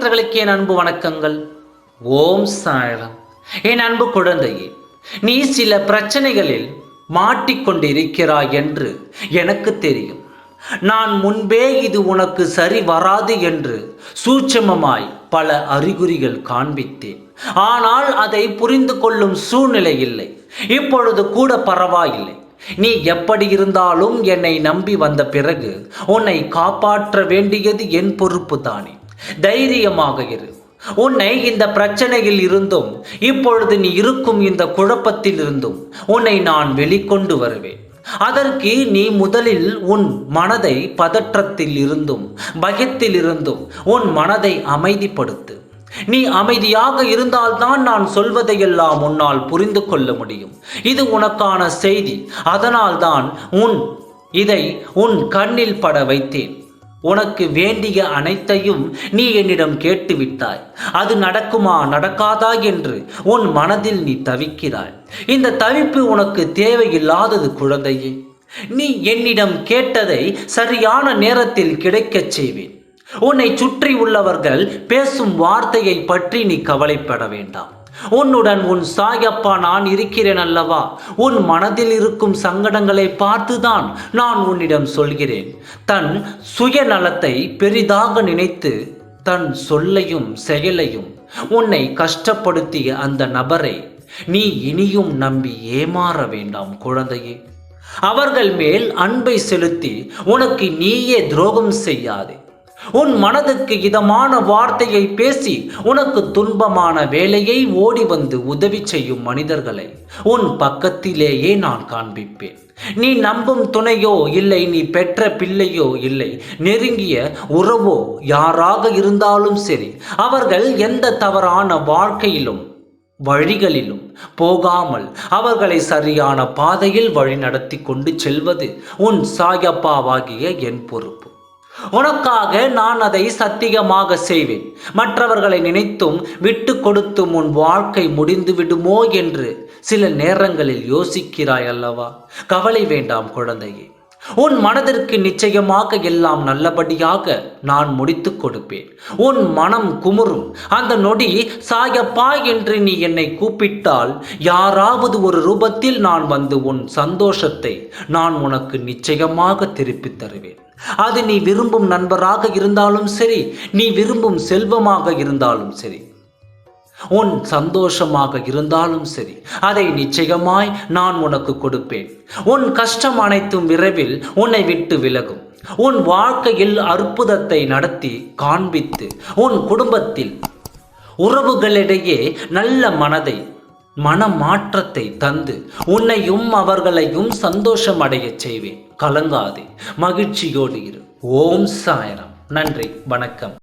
பக்தர்களுக்கு என் அன்பு வணக்கங்கள். ஓம் சாயலம் என் அன்பு குழந்தையே நீ சில பிரச்சனைகளில் மாட்டிக்கொண்டிருக்கிறாய் என்று எனக்கு தெரியும். நான் முன்பே இது உனக்கு சரி வராது என்று சூட்சமமாய் பல அறிகுறிகள் காண்பித்தேன். ஆனால் அதை புரிந்து கொள்ளும் சூழ்நிலை இல்லை. இப்பொழுது கூட பரவாயில்லை. நீ எப்படி இருந்தாலும் என்னை நம்பி வந்த பிறகு உன்னை காப்பாற்ற வேண்டியது என் பொறுப்பு தானே தைரியமாக இரு. உன்னை இந்த பிரச்சனையில் இருந்தும் இப்பொழுது நீ இருக்கும் இந்த குழப்பத்தில் இருந்தும் உன்னை நான் வெளிக்கொண்டு வருவேன். அதற்கு நீ முதலில் உன் மனதை பதற்றத்தில் இருந்தும் பயத்தில் இருந்தும் உன் மனதை அமைதிப்படுத்து. நீ அமைதியாக இருந்தால்தான் நான் சொல்வதையெல்லாம் உன்னால் புரிந்து கொள்ள முடியும். இது உனக்கான செய்தி. அதனால்தான் உன் இதை உன் கண்ணில் பட வைத்தேன். உனக்கு வேண்டிய அனைத்தையும் நீ என்னிடம் கேட்டுவிட்டாய். அது நடக்குமா நடக்காதா என்று உன் மனதில் நீ தவிக்கிறாய். இந்த தவிப்பு உனக்கு தேவையில்லாதது குழந்தையே. நீ என்னிடம் கேட்டதை சரியான நேரத்தில் கிடைக்கச் செய்வேன். உன்னை சுற்றி உள்ளவர்கள் பேசும் வார்த்தையை பற்றி நீ கவலைப்பட வேண்டாம். உன்னுடன் உன் சாயப்பா நான் இருக்கிறேன் அல்லவா? உன் மனதில் இருக்கும் சங்கடங்களை பார்த்துதான் நான் உன்னிடம் சொல்கிறேன். தன் சுயநலத்தை பெரிதாக நினைத்து தன் சொல்லையும் செயலையும் உன்னை கஷ்டப்படுத்திய அந்த நபரை நீ இனியும் நம்பி ஏமாற வேண்டாம் குழந்தையே. அவர்கள் மேல் அன்பை செலுத்தி உனக்கு நீயே துரோகம் செய்யாதே. உன் மனதுக்கு இதமான வார்த்தையை பேசி உனக்கு துன்பமான வேலையை ஓடி வந்து உதவி செய்யும் மனிதர்களை உன் பக்கத்திலேயே நான் காண்பிப்பேன். நீ நம்பும் துணையோ இல்லை நீ பெற்ற பிள்ளையோ இல்லை நெருங்கிய உறவோ யாராக இருந்தாலும் சரி அவர்கள் எந்த தவறான வாழ்க்கையிலும் வழிகளிலும் போகாமல் அவர்களை சரியான பாதையில் வழிநடத்தி கொண்டு செல்வது உன் சாயப்பாவாகிய என் பொறுப்பு. உனக்காக நான் அதை சத்தியமாக செய்வேன். மற்றவர்களை நினைத்தும் விட்டு கொடுத்தும் உன் வாழ்க்கை முடிந்து விடுமோ என்று சில நேரங்களில் யோசிக்கிறாய் அல்லவா? கவலை வேண்டாம் குழந்தையே. உன் மனதிற்கு நிச்சயமாக எல்லாம் நல்லபடியாக நான் முடித்து கொடுப்பேன். உன் மனம் குமுறும். அந்த நொடி சாயப்பா என்று நீ என்னை கூப்பிட்டால் யாராவது ஒரு ரூபத்தில் நான் வந்து உன் சந்தோஷத்தை நான் உனக்கு நிச்சயமாக திருப்பித் தருவேன். அது நீ விரும்பும் நண்பராக இருந்தாலும் சரி நீ விரும்பும் செல்வமாக இருந்தாலும் சரி உன் சந்தோஷமாக இருந்தாலும் சரி அதை நிச்சயமாய் நான் உனக்கு கொடுப்பேன். உன் கஷ்டம் அனைத்தும் விரைவில் உன்னை விட்டு விலகும். உன் வாழ்க்கையில் அற்புதத்தை நடத்தி காண்பித்து உன் குடும்பத்தில் உறவுகளிடையே நல்ல மனதை மனமாற்றத்தை தந்து உன்னையும் அவர்களையும் சந்தோஷம் அடையச் செய்வேன். கலங்காதே மகிழ்ச்சியோடு இரு. ஓம் சாயரம். நன்றி வணக்கம்.